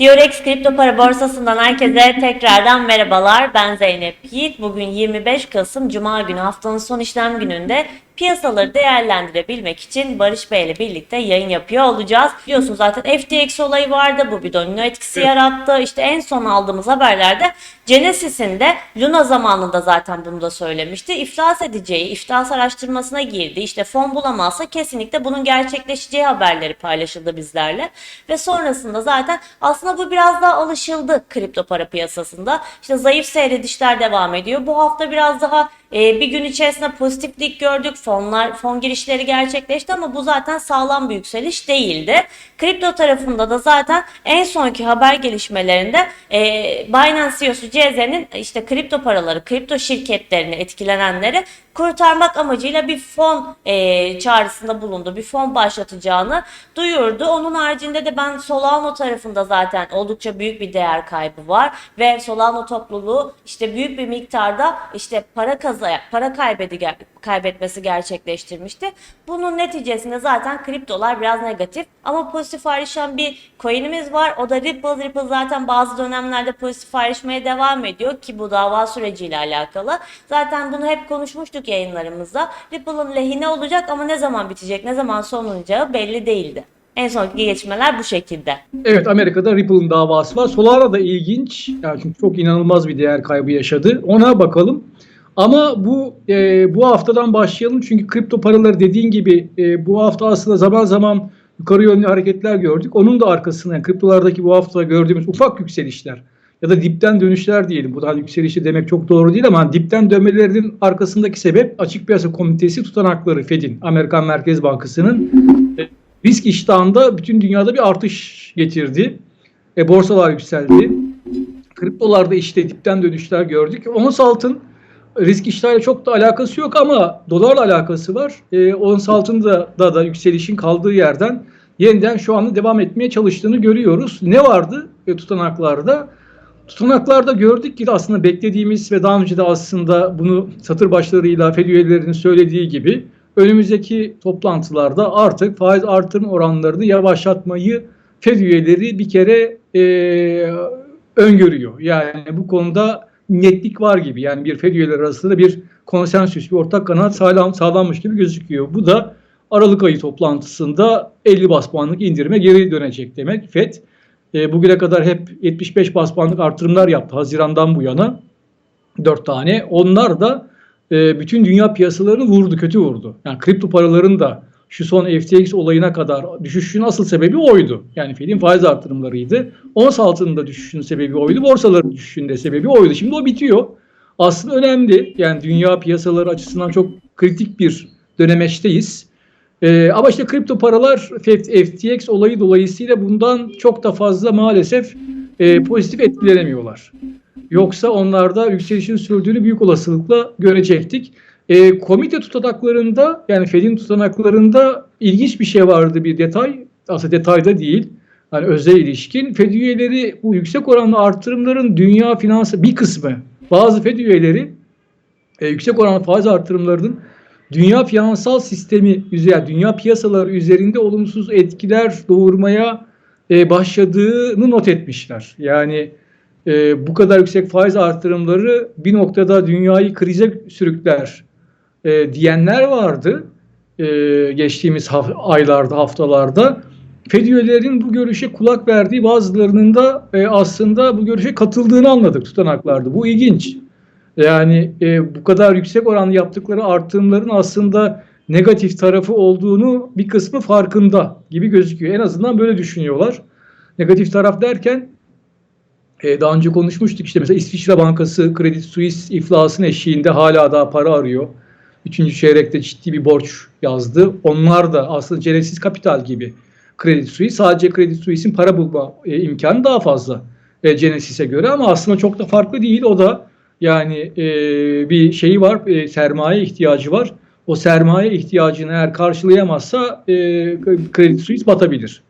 Durex Kripto Para Borsası'ndan herkese tekrardan merhabalar. Ben Zeynep Yiğit. Bugün 25 Kasım Cuma günü haftanın son işlem gününde piyasaları değerlendirebilmek için Barış Bey ile birlikte yayın yapıyor olacağız. Biliyorsunuz zaten FTX olayı vardı. Bu bir domino etkisi yarattı. İşte en son aldığımız haberlerde Genesis'in de Luna zamanında zaten bunu da söylemişti. İflas edeceği, iflas araştırmasına girdi. İşte fon bulamazsa kesinlikle bunun gerçekleşeceği haberleri paylaşıldı bizlerle. Ve sonrasında zaten aslında bu biraz daha alışıldı kripto para piyasasında. İşte zayıf seyredişler devam ediyor. Bu hafta biraz daha e, bir gün içerisinde pozitiflik gördük. Fonlar, fon girişleri gerçekleşti ama bu zaten sağlam bir yükseliş değildi. Kripto tarafında da zaten en sonki haber gelişmelerinde e, Binance CEO'su CZ'nin işte kripto paraları, kripto şirketlerini etkilenenleri kurtarmak amacıyla bir fon e, çağrısında bulundu. Bir fon başlatacağını duyurdu. Onun haricinde de ben Solano tarafında zaten oldukça büyük bir değer kaybı var ve Solano topluluğu işte büyük bir miktarda işte para kazaya, para kaybedi, kaybetmesi gerçekleştirmişti. Bunun neticesinde zaten kriptolar biraz negatif ama pozitif ayrışan bir coin'imiz var. O da Ripple. Ripple zaten bazı dönemlerde pozitif ayrışmaya devam ediyor ki bu dava süreciyle alakalı. Zaten bunu hep konuşmuştuk yayınlarımızda. Ripple'ın lehine olacak ama ne zaman bitecek, ne zaman sonlanacağı belli değildi. En sonki gelişmeler bu şekilde. Evet Amerika'da Ripple'ın davası var. Solana da ilginç. Yani çünkü çok inanılmaz bir değer kaybı yaşadı. Ona bakalım. Ama bu e, bu haftadan başlayalım çünkü kripto paraları dediğin gibi e, bu hafta aslında zaman zaman yukarı yönlü hareketler gördük. Onun da arkasında yani kriptolardaki bu hafta gördüğümüz ufak yükselişler ya da dipten dönüşler diyelim. Bu da hani yükselişi demek çok doğru değil ama dipten dönmelerinin arkasındaki sebep açık piyasa komitesi tutanakları Fed'in, Amerikan Merkez Bankası'nın e, risk iştahında bütün dünyada bir artış getirdi. E, borsalar yükseldi. Kriptolarda işte dipten dönüşler gördük. Ons altın risk iştahıyla çok da alakası yok ama dolarla alakası var. E, ons altında da, da yükselişin kaldığı yerden yeniden şu anda devam etmeye çalıştığını görüyoruz. Ne vardı e, tutanaklarda? Tutanaklarda gördük ki aslında beklediğimiz ve daha önce de aslında bunu satır başlarıyla Fed üyelerinin söylediği gibi önümüzdeki toplantılarda artık faiz artırım oranlarını yavaşlatmayı Fed üyeleri bir kere e, öngörüyor. Yani bu konuda netlik var gibi. Yani bir Fed üyeleri arasında bir konsensüs, bir ortak kanaat sağlam, sağlanmış gibi gözüküyor. Bu da Aralık ayı toplantısında 50 bas puanlık indirime geri dönecek demek. Fed e, bugüne kadar hep 75 bas puanlık artırımlar yaptı Haziran'dan bu yana. 4 tane. Onlar da e, bütün dünya piyasalarını vurdu, kötü vurdu. Yani kripto paraların da şu son FTX olayına kadar düşüşün asıl sebebi oydu. Yani Fed'in faiz artırımlarıydı. Ons altının da düşüşün sebebi oydu. Borsaların düşüşünün de sebebi oydu. Şimdi o bitiyor. Aslında önemli. Yani dünya piyasaları açısından çok kritik bir dönemeçteyiz. Ee, ama işte kripto paralar FTX olayı dolayısıyla bundan çok da fazla maalesef e, pozitif etkilenemiyorlar. Yoksa onlarda yükselişin sürdüğünü büyük olasılıkla görecektik. E, komite tutanaklarında yani Fed'in tutanaklarında ilginç bir şey vardı bir detay. Aslında detayda değil. Yani özel ilişkin. Fed üyeleri bu yüksek oranlı artırımların dünya finansı bir kısmı bazı Fed üyeleri e, yüksek oranlı faiz artırımlarının dünya finansal sistemi üzerinde, dünya piyasaları üzerinde olumsuz etkiler doğurmaya e, başladığını not etmişler. Yani e, bu kadar yüksek faiz artırımları bir noktada dünyayı krize sürükler e, diyenler vardı e, geçtiğimiz haf- aylarda, haftalarda. Fed üyelerinin bu görüşe kulak verdiği bazılarının da e, aslında bu görüşe katıldığını anladık tutanaklarda. Bu ilginç. Yani e, bu kadar yüksek oranlı yaptıkları artırımların aslında negatif tarafı olduğunu bir kısmı farkında gibi gözüküyor. En azından böyle düşünüyorlar. Negatif taraf derken e, daha önce konuşmuştuk işte mesela İsviçre Bankası Credit Suisse iflasın eşiğinde hala daha para arıyor. Üçüncü çeyrekte ciddi bir borç yazdı. Onlar da aslında Genesis Capital gibi Credit Suisse. Sadece Credit Suisse'in para bulma e, imkanı daha fazla e, Genesis'e göre ama aslında çok da farklı değil. O da yani e, bir şeyi var, e, sermaye ihtiyacı var. O sermaye ihtiyacını eğer karşılayamazsa e, Credit Suisse batabilir.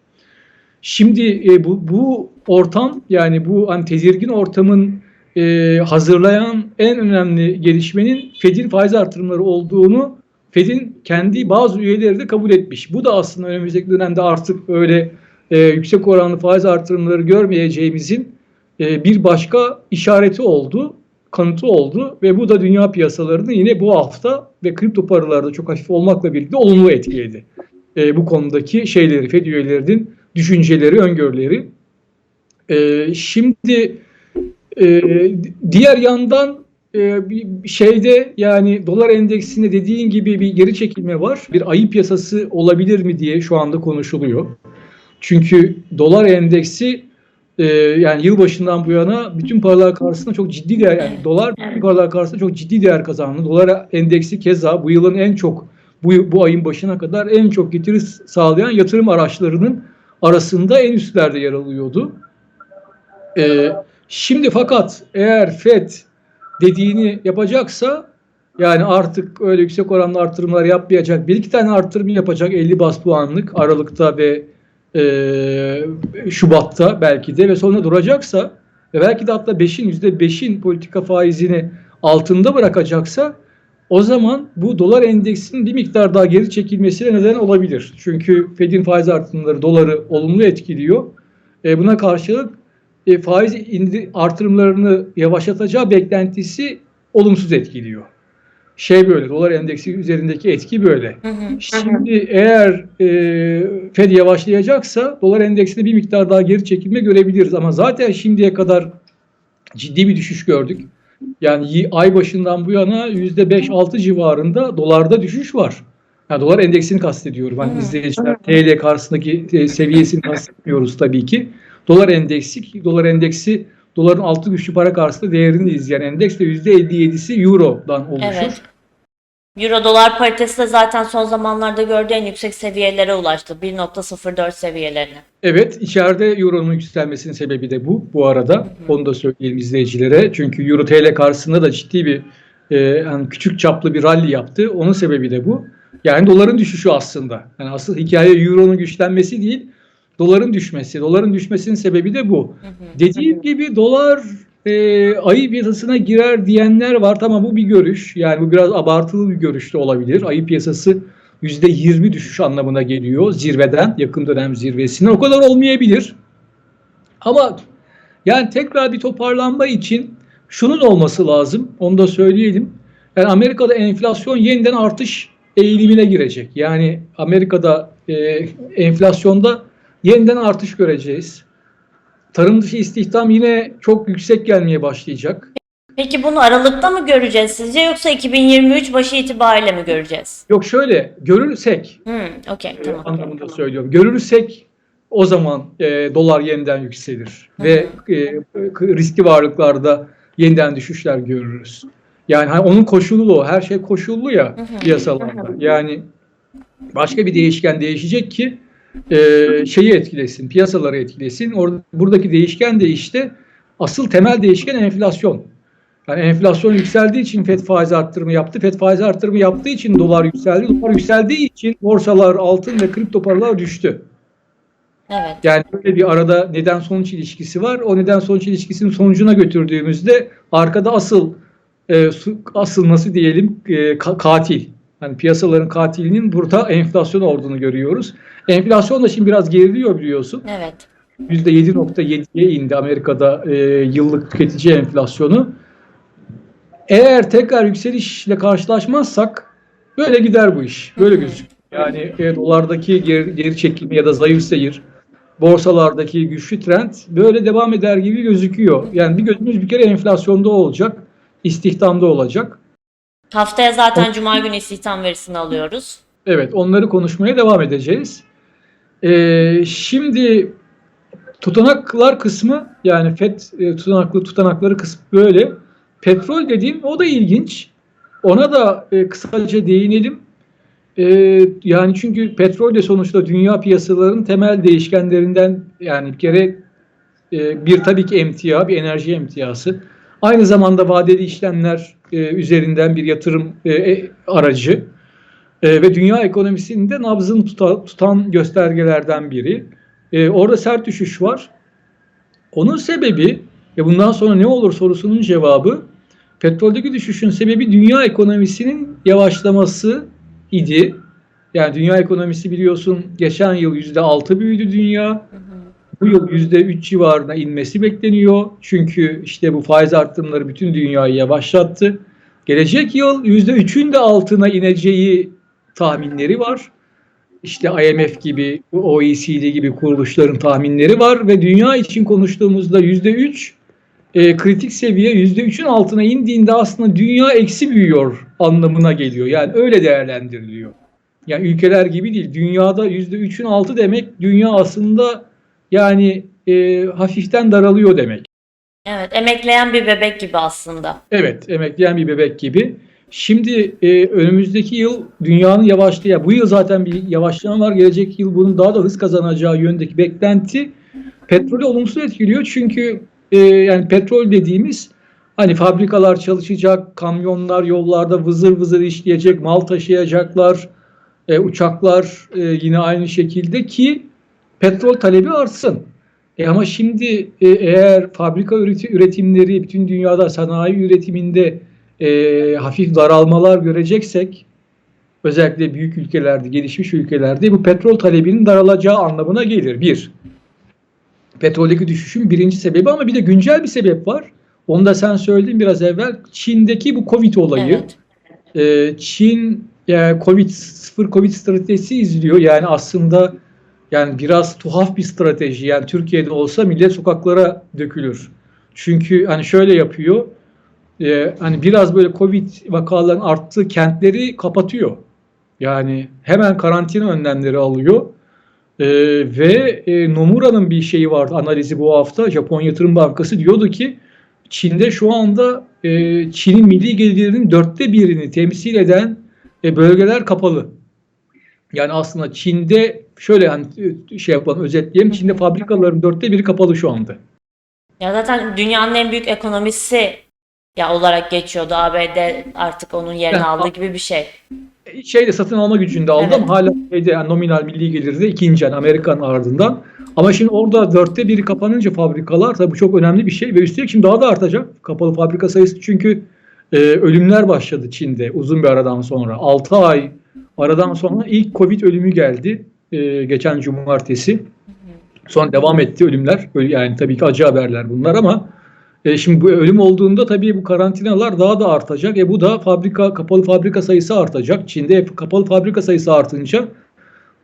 Şimdi e, bu, bu ortam yani bu hani tedirgin ortamın e, hazırlayan en önemli gelişmenin Fed'in faiz artırımları olduğunu Fed'in kendi bazı üyeleri de kabul etmiş. Bu da aslında önümüzdeki dönemde artık öyle e, yüksek oranlı faiz artırımları görmeyeceğimizin e, bir başka işareti oldu, kanıtı oldu ve bu da dünya piyasalarını yine bu hafta ve kripto paralarda çok hafif olmakla birlikte olumlu etkiledi. E, bu konudaki şeyleri, Fed üyelerinin düşünceleri, öngörüleri. E, şimdi e, diğer yandan e, bir şeyde yani dolar endeksinde dediğin gibi bir geri çekilme var. Bir ayı piyasası olabilir mi diye şu anda konuşuluyor. Çünkü dolar endeksi e, yani yılbaşından bu yana bütün paralar karşısında çok ciddi değer yani dolar bütün paralar karşısında çok ciddi değer kazandı. Dolar endeksi keza bu yılın en çok bu, bu ayın başına kadar en çok getiri sağlayan yatırım araçlarının arasında en üstlerde yer alıyordu. E, şimdi fakat eğer FED dediğini yapacaksa yani artık öyle yüksek oranlı artırımlar yapmayacak. Bir iki tane artırım yapacak 50 bas puanlık Aralık'ta ve e, Şubat'ta belki de ve sonra duracaksa ve belki de hatta 5'in %5'in politika faizini altında bırakacaksa o zaman bu dolar endeksinin bir miktar daha geri çekilmesine neden olabilir. Çünkü Fed'in faiz artırımları doları olumlu etkiliyor. E, buna karşılık e, faiz indi, artırımlarını yavaşlatacağı beklentisi olumsuz etkiliyor. Şey böyle, dolar endeksi üzerindeki etki böyle. Hı hı. Şimdi eğer e, Fed yavaşlayacaksa dolar endeksinde bir miktar daha geri çekilme görebiliriz. Ama zaten şimdiye kadar ciddi bir düşüş gördük. Yani ay başından bu yana %5-6 civarında dolarda düşüş var. Yani dolar endeksini kastediyorum. Hani Hı. izleyiciler TL karşısındaki e, seviyesini kastetmiyoruz tabii ki. Dolar endeksi, dolar endeksi doların altı güçlü para karşısında değerini izleyen endeks ve %57'si Euro'dan oluşur. Evet. Euro dolar paritesi de zaten son zamanlarda gördüğü en yüksek seviyelere ulaştı. 1.04 seviyelerine. Evet, içeride Euro'nun yükselmesinin sebebi de bu. Bu arada onu da söyleyelim izleyicilere. Çünkü Euro TL karşısında da ciddi bir e, yani küçük çaplı bir rally yaptı. Onun sebebi de bu. Yani doların düşüşü aslında. Yani asıl hikaye Euro'nun güçlenmesi değil, doların düşmesi. Doların düşmesinin sebebi de bu. Hı hı. Dediğim gibi dolar e, ayı piyasasına girer diyenler var. Tamam bu bir görüş. Yani bu biraz abartılı bir görüş de olabilir. Ayı piyasası %20 düşüş anlamına geliyor zirveden, yakın dönem zirvesine. O kadar olmayabilir. Ama yani tekrar bir toparlanma için şunun olması lazım. Onu da söyleyelim. Yani Amerika'da enflasyon yeniden artış eğilimine girecek. Yani Amerika'da e, enflasyonda yeniden artış göreceğiz. Tarım dışı istihdam yine çok yüksek gelmeye başlayacak. Peki bunu Aralık'ta mı göreceğiz sizce yoksa 2023 başı itibariyle mi göreceğiz? Yok şöyle görürsek Hmm, okey e, tamam. anlamında söylüyorum. Görürsek o zaman e, dolar yeniden yükselir Hı ve e, riskli varlıklarda yeniden düşüşler görürüz. Yani hani onun koşulu o. Her şey koşullu ya Hı hı. piyasalarda. Yani başka bir değişken değişecek ki e, şeyi etkilesin, piyasaları etkilesin. Orada buradaki değişken de işte asıl temel değişken enflasyon. Yani enflasyon yükseldiği için FED faiz arttırımı yaptı. FED faiz arttırımı yaptığı için dolar yükseldi. Dolar yükseldiği için borsalar, altın ve kripto paralar düştü. Evet. Yani böyle bir arada neden sonuç ilişkisi var. O neden sonuç ilişkisinin sonucuna götürdüğümüzde arkada asıl e, asıl nasıl diyelim e, ka- katil. Yani piyasaların katilinin burada enflasyon olduğunu görüyoruz. Enflasyon da şimdi biraz geriliyor biliyorsun. Evet. %7.7'ye indi Amerika'da e, yıllık tüketici enflasyonu. Eğer tekrar yükselişle karşılaşmazsak böyle gider bu iş. Böyle gözüküyor. Yani e, dolardaki geri, geri çekilme ya da zayıf seyir, borsalardaki güçlü trend böyle devam eder gibi gözüküyor. Yani bir gözümüz bir kere enflasyonda olacak, istihdamda olacak. Haftaya zaten Cuma günü istihdam verisini alıyoruz. Evet, onları konuşmaya devam edeceğiz. Ee, şimdi tutanaklar kısmı yani FED e, tutanaklı tutanakları kısmı böyle. Petrol dediğim o da ilginç. Ona da e, kısaca değinelim. E, yani çünkü petrol de sonuçta dünya piyasalarının temel değişkenlerinden yani bir kere e, bir tabii ki emtia, bir enerji emtiası. Aynı zamanda vadeli işlemler e, üzerinden bir yatırım e, e, aracı. E, ve dünya ekonomisinde nabzını tuta- tutan göstergelerden biri. E, orada sert düşüş var. Onun sebebi ve bundan sonra ne olur sorusunun cevabı petroldeki düşüşün sebebi dünya ekonomisinin yavaşlaması idi. Yani dünya ekonomisi biliyorsun geçen yıl %6 büyüdü dünya. Bu yıl %3 civarına inmesi bekleniyor. Çünkü işte bu faiz arttırımları bütün dünyayı yavaşlattı. Gelecek yıl %3'ün de altına ineceği tahminleri var. İşte IMF gibi, OECD gibi kuruluşların tahminleri var ve dünya için konuştuğumuzda %3 e, kritik seviye %3'ün altına indiğinde aslında dünya eksi büyüyor anlamına geliyor. Yani öyle değerlendiriliyor. Yani ülkeler gibi değil. Dünyada %3'ün altı demek dünya aslında yani e, hafiften daralıyor demek. Evet, emekleyen bir bebek gibi aslında. Evet, emekleyen bir bebek gibi. Şimdi e, önümüzdeki yıl dünyanın yavaşlayacağı, bu yıl zaten bir yavaşlama var. Gelecek yıl bunun daha da hız kazanacağı yöndeki beklenti petrolü olumsuz etkiliyor. Çünkü e, yani petrol dediğimiz hani fabrikalar çalışacak, kamyonlar yollarda vızır vızır işleyecek, mal taşıyacaklar, e, uçaklar e, yine aynı şekilde ki petrol talebi artsın. E ama şimdi e, eğer fabrika üreti- üretimleri bütün dünyada sanayi üretiminde e, hafif daralmalar göreceksek özellikle büyük ülkelerde, gelişmiş ülkelerde bu petrol talebinin daralacağı anlamına gelir. Bir, petroldeki düşüşün birinci sebebi ama bir de güncel bir sebep var. Onu da sen söyledin biraz evvel. Çin'deki bu Covid olayı. Evet. Ee, Çin yani Covid sıfır Covid stratejisi izliyor. Yani aslında yani biraz tuhaf bir strateji. Yani Türkiye'de olsa millet sokaklara dökülür. Çünkü hani şöyle yapıyor. E, hani biraz böyle Covid vakaların arttığı kentleri kapatıyor. Yani hemen karantina önlemleri alıyor. E, ve e, Nomura'nın bir şeyi vardı analizi bu hafta. Japon Yatırım Bankası diyordu ki Çin'de şu anda e, Çin'in milli gelirinin dörtte birini temsil eden e, bölgeler kapalı. Yani aslında Çin'de şöyle hani e, şey yapalım özetleyelim. Çin'de fabrikaların dörtte biri kapalı şu anda. Ya zaten dünyanın en büyük ekonomisi ya olarak geçiyordu. ABD artık onun yerini aldı gibi bir şey. Şeyde satın alma gücünde aldı Evet. hala şeyde, yani nominal milli geliri de ikinci yani Amerikan ardından. Ama şimdi orada dörtte biri kapanınca fabrikalar tabii bu çok önemli bir şey ve üstelik şimdi daha da artacak kapalı fabrika sayısı çünkü e, ölümler başladı Çin'de uzun bir aradan sonra. 6 ay aradan sonra ilk Covid ölümü geldi e, geçen cumartesi. Sonra devam etti ölümler. Yani tabii ki acı haberler bunlar ama e, şimdi bu ölüm olduğunda tabii bu karantinalar daha da artacak. E bu da fabrika kapalı fabrika sayısı artacak. Çin'de kapalı fabrika sayısı artınca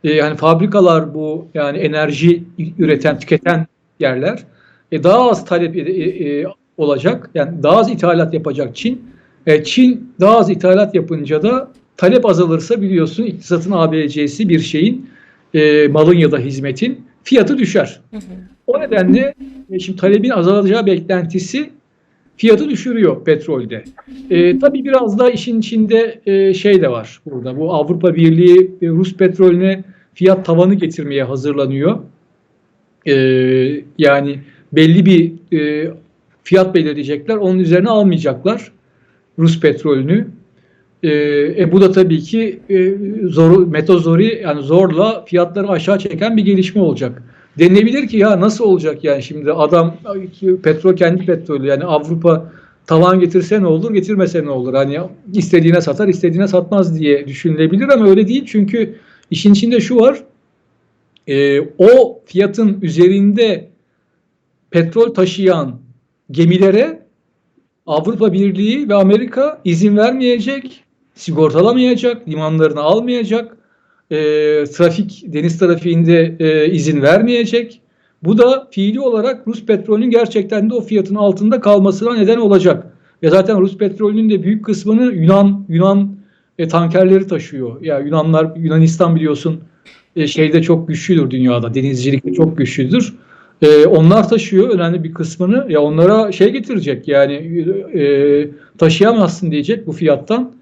e, yani fabrikalar bu yani enerji üreten, tüketen yerler e, daha az talep e, e, olacak. Yani daha az ithalat yapacak Çin. E, Çin daha az ithalat yapınca da talep azalırsa biliyorsun iktisatın ABC'si bir şeyin e, malın ya da hizmetin fiyatı düşer. Hı hı. O nedenle e, şimdi talebin azalacağı beklentisi fiyatı düşürüyor petrolde. E, tabii biraz da işin içinde e, şey de var burada. Bu Avrupa Birliği e, Rus petrolüne fiyat tavanı getirmeye hazırlanıyor. E, yani belli bir e, fiyat belirleyecekler. Onun üzerine almayacaklar Rus petrolünü. E, e, bu da tabii ki e, zor, metozori yani zorla fiyatları aşağı çeken bir gelişme olacak. Denilebilir ki ya nasıl olacak yani şimdi adam petrol kendi petrolü yani Avrupa tavan getirse ne olur getirmese ne olur? Hani istediğine satar istediğine satmaz diye düşünülebilir ama öyle değil. Çünkü işin içinde şu var e, o fiyatın üzerinde petrol taşıyan gemilere Avrupa Birliği ve Amerika izin vermeyecek, sigortalamayacak, limanlarını almayacak, e, trafik deniz trafiğinde e, izin vermeyecek. Bu da fiili olarak Rus petrolünün gerçekten de o fiyatın altında kalmasına neden olacak. Ve zaten Rus petrolünün de büyük kısmını Yunan Yunan e, tankerleri taşıyor. Ya Yunanlar Yunanistan biliyorsun e, şeyde çok güçlüdür dünyada. Denizcilikte çok güçlüdür. E, onlar taşıyor önemli bir kısmını. Ya onlara şey getirecek yani e, taşıyamazsın diyecek bu fiyattan.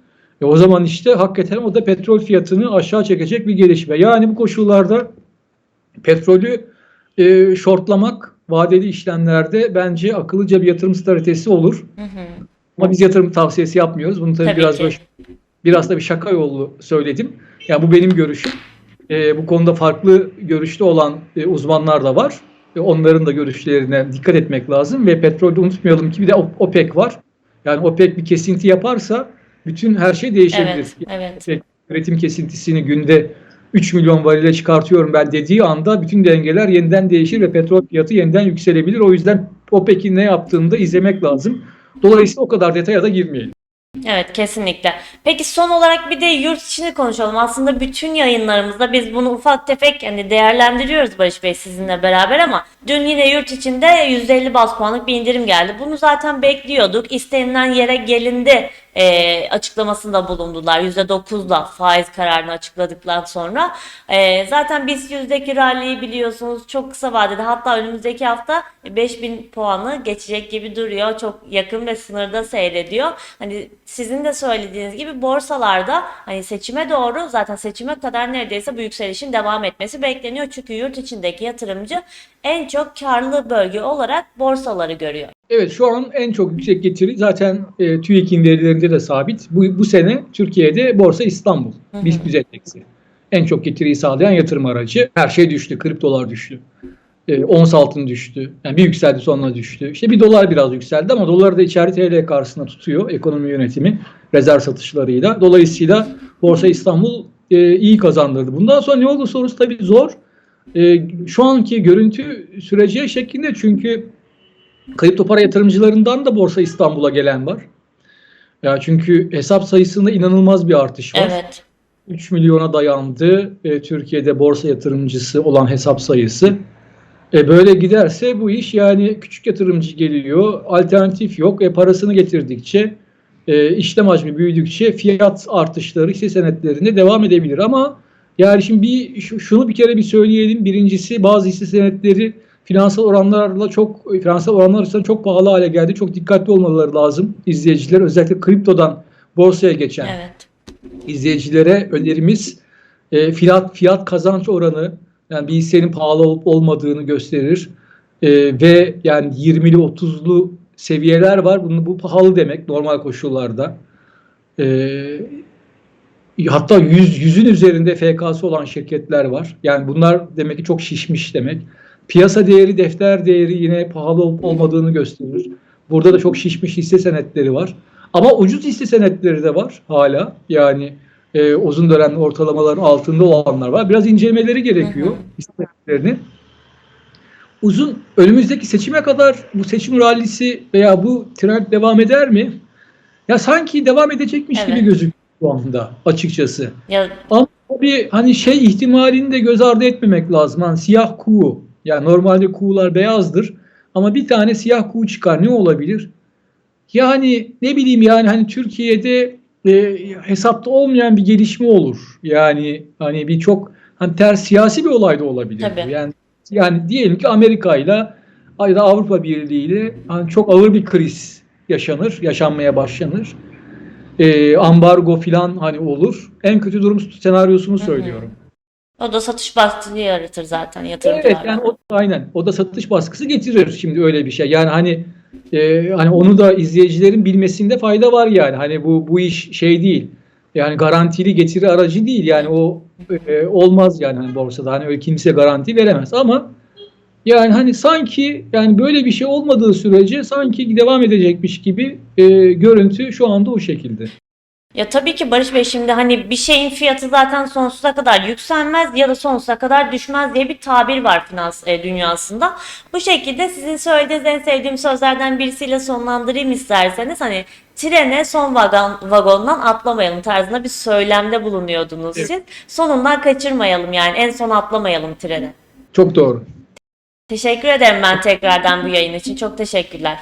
E, o zaman işte hakikaten o da petrol fiyatını aşağı çekecek bir gelişme. Yani bu koşullarda petrolü e, shortlamak vadeli işlemlerde bence akıllıca bir yatırım stratejisi olur. Hı hı. Ama biz yatırım tavsiyesi yapmıyoruz. Bunu tabii, Tabii biraz ki. böyle- biraz da bir şaka yolu söyledim. Yani bu benim görüşüm. E, bu konuda farklı görüşte olan e, uzmanlar da var. E, onların da görüşlerine dikkat etmek lazım ve petrolde unutmayalım ki bir de OPEC var. Yani OPEC bir kesinti yaparsa bütün her şey değişebilir. Evet, evet. Üretim kesintisini günde 3 milyon varile çıkartıyorum ben dediği anda bütün dengeler yeniden değişir ve petrol fiyatı yeniden yükselebilir. O yüzden OPEC'in ne yaptığını da izlemek lazım. Dolayısıyla o kadar detaya da girmeyelim. Evet kesinlikle. Peki son olarak bir de yurt içini konuşalım. Aslında bütün yayınlarımızda biz bunu ufak tefek hani değerlendiriyoruz Barış Bey sizinle beraber ama dün yine yurt içinde %50 bas puanlık bir indirim geldi. Bunu zaten bekliyorduk. İstenilen yere gelindi e, açıklamasında bulundular. %9'la faiz kararını açıkladıktan sonra. E, zaten BIST yüzdeki rally'yi biliyorsunuz çok kısa vadede hatta önümüzdeki hafta 5000 puanı geçecek gibi duruyor. Çok yakın ve sınırda seyrediyor. Hani sizin de söylediğiniz gibi borsalarda hani seçime doğru zaten seçime kadar neredeyse bu yükselişin devam etmesi bekleniyor. Çünkü yurt içindeki yatırımcı en çok karlı bölge olarak borsaları görüyor. Evet şu an en çok yüksek getiri zaten e, TÜİK'in verilerinde de sabit. Bu, bu sene Türkiye'de Borsa İstanbul. BIST 100 endeksi. En çok getiriyi sağlayan yatırım aracı. Her şey düştü, kriptolar düştü. E, ons altın düştü. Yani bir yükseldi sonra düştü. İşte bir dolar biraz yükseldi ama dolar da içeri TL karşısında tutuyor ekonomi yönetimi rezerv satışlarıyla. Dolayısıyla Borsa İstanbul e, iyi kazandırdı. Bundan sonra ne oldu sorusu tabii zor. E, şu anki görüntü süreci şeklinde çünkü kripto para yatırımcılarından da Borsa İstanbul'a gelen var. Ya çünkü hesap sayısında inanılmaz bir artış var. Evet. 3 milyona dayandı e, Türkiye'de borsa yatırımcısı olan hesap sayısı. E, böyle giderse bu iş yani küçük yatırımcı geliyor, alternatif yok. E, parasını getirdikçe, e, işlem hacmi büyüdükçe fiyat artışları hisse senetlerinde devam edebilir. Ama yani şimdi bir şu- şunu bir kere bir söyleyelim. Birincisi bazı hisse senetleri finansal oranlarla çok finansal oranlar açısından çok pahalı hale geldi. Çok dikkatli olmaları lazım izleyiciler. Özellikle kriptodan borsaya geçen Evet. izleyicilere önerimiz e, fiyat fiyat kazanç oranı yani bir hissenin pahalı olup olmadığını gösterir. E, ve yani 20'li 30'lu seviyeler var. Bunun bu pahalı demek normal koşullarda. E, hatta 100 yüzün üzerinde FK'sı olan şirketler var. Yani bunlar demek ki çok şişmiş demek. Piyasa değeri, defter değeri yine pahalı olup olmadığını gösterir. Burada da çok şişmiş hisse senetleri var. Ama ucuz hisse senetleri de var hala. Yani e, uzun dönemli ortalamaların altında olanlar var. Biraz incelemeleri gerekiyor hisse senetlerini. Uzun önümüzdeki seçime kadar bu seçim rallisi veya bu trend devam eder mi? Ya sanki devam edecekmiş Evet. gibi gözüküyor şu anda açıkçası. Ya Ama tabii hani şey ihtimalini de göz ardı etmemek lazım. Hani siyah kuğu. Yani normalde kuğular beyazdır. Ama bir tane siyah kuğu çıkar. Ne olabilir? Yani ne bileyim yani hani Türkiye'de e, hesapta olmayan bir gelişme olur. Yani hani bir çok hani ters siyasi bir olay da olabilir. Tabii. Yani yani diyelim ki Amerika ile ya da Avrupa Birliği ile hani çok ağır bir kriz yaşanır, yaşanmaya başlanır. E, ambargo filan hani olur. En kötü durum senaryosunu söylüyorum. O da satış baskısı yaratır zaten yatırımcılar. Evet yani o aynen o da satış baskısı getirir şimdi öyle bir şey. Yani hani e, hani onu da izleyicilerin bilmesinde fayda var yani. Hani bu bu iş şey değil. Yani garantili getiri aracı değil. Yani o e, olmaz yani hani borsada. Hani öyle kimse garanti veremez ama yani hani sanki yani böyle bir şey olmadığı sürece sanki devam edecekmiş gibi e, görüntü şu anda o şekilde. Ya tabii ki Barış Bey şimdi hani bir şeyin fiyatı zaten sonsuza kadar yükselmez ya da sonsuza kadar düşmez diye bir tabir var finans e, dünyasında. Bu şekilde sizin söylediğiniz en sevdiğim sözlerden birisiyle sonlandırayım isterseniz hani trene son vagon, vagondan atlamayalım tarzında bir söylemde bulunuyordunuz Evet. siz. Sonundan kaçırmayalım yani en son atlamayalım trene. Çok doğru. Teşekkür ederim ben tekrardan bu yayın için. Çok teşekkürler.